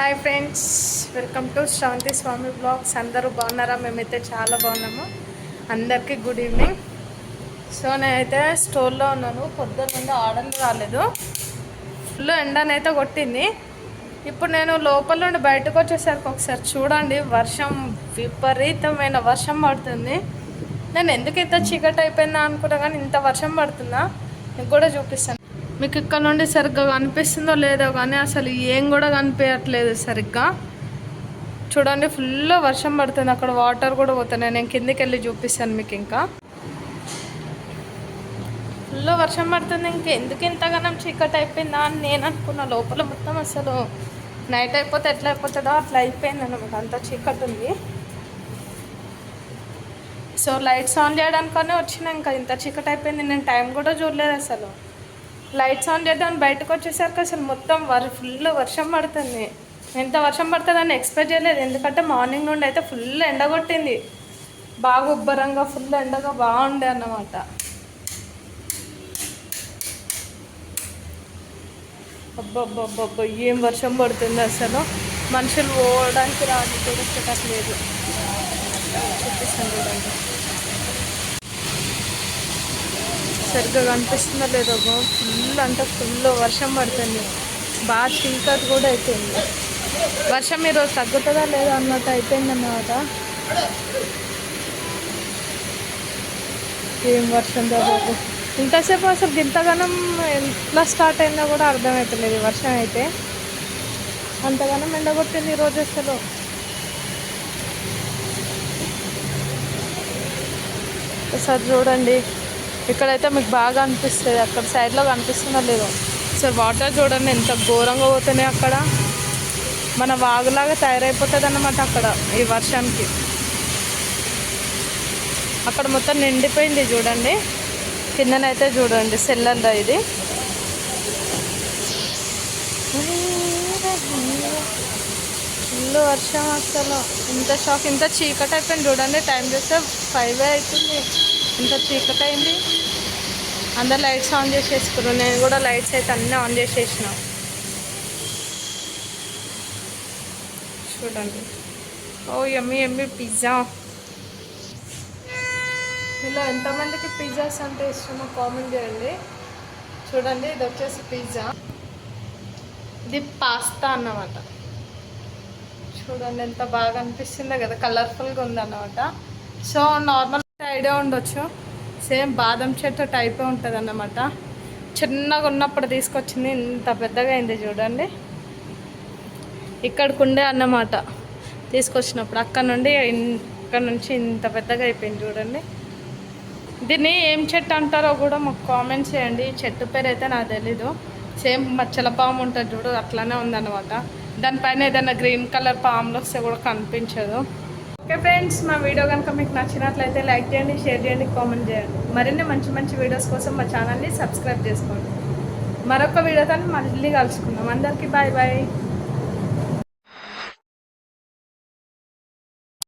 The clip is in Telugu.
Hi friends welcome to Sravanthi Swami blogs. అందరూ బాగున్నారా? మేమైతే చాలా బాగున్నాము. అందరికీ గుడ్ ఈవినింగ్. సో నేనైతే స్టోర్లో ఉన్నాను. పొద్దున్న నుండి ఆర్డర్లు రాలేదు. ఫుల్ ఎండనైతే కొట్టింది. ఇప్పుడు నేను లోపల నుండి బయటకు వచ్చేసరికి ఒకసారి చూడండి. వర్షం విపరీతమైన వర్షం పడుతుంది. నేను ఎందుకు ఇంత చీకటి అయిపోయిందా అనుకున్నా కానీ ఇంత వర్షం పడుతుందా? మీకు కూడా చూపిస్తాను. మీకు ఇక్కడ నుండి సరిగ్గా కనిపిస్తుందో లేదో కానీ అసలు ఏం కూడా కనిపించట్లేదు సరిగ్గా. చూడండి ఫుల్ వర్షం పడుతుంది. అక్కడ వాటర్ కూడా పోతున్నాయి. నేను కిందికి వెళ్ళి చూపిస్తాను మీకు ఇంకా. ఫుల్ వర్షం పడుతుంది. ఇంకా ఎందుకు ఇంతగానం చీకటి అయిపోయిందా అని నేను అనుకున్నా. లోపల మొత్తం అసలు నైట్ అయిపోతే ఎట్లా అయిపోతుందో అట్లా అయిపోయింది అనమాట అంత చీకటి ఉంది. సో లైట్స్ ఆన్ చేయడానికనే వచ్చిన ఇంకా. ఇంత చీకటి అయిపోయింది. నేను టైం కూడా చూడలేదు అసలు. లైట్స్ ఆన్ చేద్దాం బయటకు వచ్చేసరికి అసలు మొత్తం వర్ ఫుల్ వర్షం పడుతుంది. ఎంత వర్షం పడుతుందని ఎక్స్పెక్ట్ చేయలేదు. ఎందుకంటే మార్నింగ్ నుండి అయితే ఫుల్ ఎండ కొట్టింది. బాగా ఉబ్బరంగా ఫుల్ ఎండగా బాగుండే అన్నమాట. అబ్బబ్బబ్బబ్బ ఏం వర్షం పడుతుంది అసలు? మనుషులు పోవడానికి రాని కూడా లేదు చూపిస్తాను చూడండి. సరిగ్గా కనిపిస్తుందో లేదో ఫుల్ అంటే ఫుల్ వర్షం పడుతుంది. బాగా చీకటి కూడా అయిపోయింది. వర్షం ఈరోజు తగ్గుతుందా లేదా అన్నట్టు అయిపోయింది అన్నమాట. ఏం వర్షం బాబు. ఇంతసేపు అసలు ఇంతగానం ఎట్లా స్టార్ట్ అయిందో కూడా అర్థమవుతలేదు వర్షం అయితే. అంతగానం ఎండగొట్టింది ఈరోజు అసలు. ఒకసారి చూడండి. ఇక్కడైతే మీకు బాగా అనిపిస్తుంది. అక్కడ సైడ్లో కనిపిస్తుందో లేదో. సార్ వాటర్ చూడండి ఎంత ఘోరంగా పోతున్నాయి అక్కడ. మన వాగులాగా తయారైపోతుంది అన్నమాట అక్కడ ఈ వర్షానికి. అక్కడ మొత్తం నిండిపోయింది చూడండి. కిందనైతే చూడండి సెల్లల్లా ఇది. ఫుల్ వర్షం అసలు. ఇంత షాక్ ఇంత చీకటి అయిపోయింది చూడండి. టైం చూస్తే ఫైవ్ అవుతుంది. ఇంత చీకటి అయింది. అందరు లైట్స్ ఆన్ చేసేసుకున్నారు. నేను కూడా లైట్స్ అయితే అన్నీ ఆన్ చేసేసిన. చూడండి. ఓ ఎమ్మి ఎమ్మి పిజ్జా. ఇలా ఎంతమందికి పిజ్జాస్ అంటే ఇష్టమో కామెంట్ చేయండి. చూడండి ఇది వచ్చేసి పిజ్జా. ఇది పాస్తా అన్నమాట. చూడండి ఎంత బాగా అనిపిస్తుందో కదా. కలర్ఫుల్గా ఉందన్నమాట. సో నార్మల్ ఐడియా ఉండొచ్చు. సేమ్ బాదం చెట్టు టైపే ఉంటుంది అన్నమాట చిన్నగా ఉన్నప్పుడు తీసుకొచ్చింది ఇంత పెద్దగా అయింది చూడండి. ఇక్కడికి ఉండే అన్నమాట. తీసుకొచ్చినప్పుడు అక్కడ నుండి ఇక్కడ నుంచి ఇంత పెద్దగా అయిపోయింది చూడండి. దీన్ని ఏం చెట్టు అంటారో కూడా మాకు కామెంట్స్ చేయండి. చెట్టు పేరు అయితే నాకు తెలీదు. సేమ్ మచ్చల పాము ఉంటుంది చూడు అట్లానే ఉందన్నమాట. దానిపైన ఏదైనా గ్రీన్ కలర్ పాములు వస్తే కూడా కనిపించదు. ఓకే ఫ్రెండ్స్ మా వీడియో కనుక మీకు నచ్చినట్లయితే లైక్ చేయండి షేర్ చేయండి కామెంట్ చేయండి. మరిన్ని మంచి మంచి వీడియోస్ కోసం మా ఛానల్ని సబ్స్క్రైబ్ చేసుకోండి. మరొక వీడియోతో మళ్ళీ కలుసుకుందాం. అందరికీ బాయ్ బాయ్.